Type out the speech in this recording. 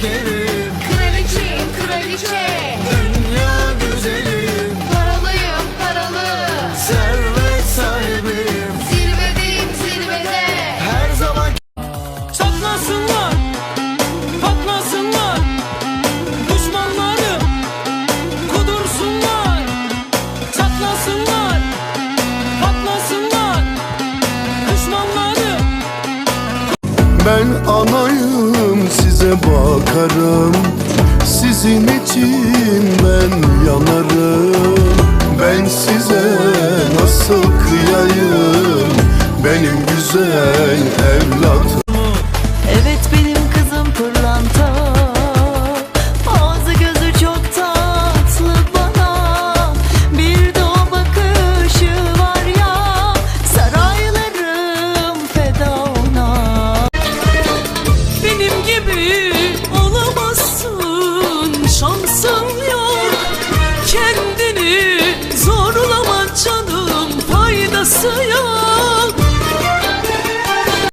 geri Ben anayım size bakarım. Sizin için ben yanarım. Ben size nasıl kıyayım? Benim güzel evladım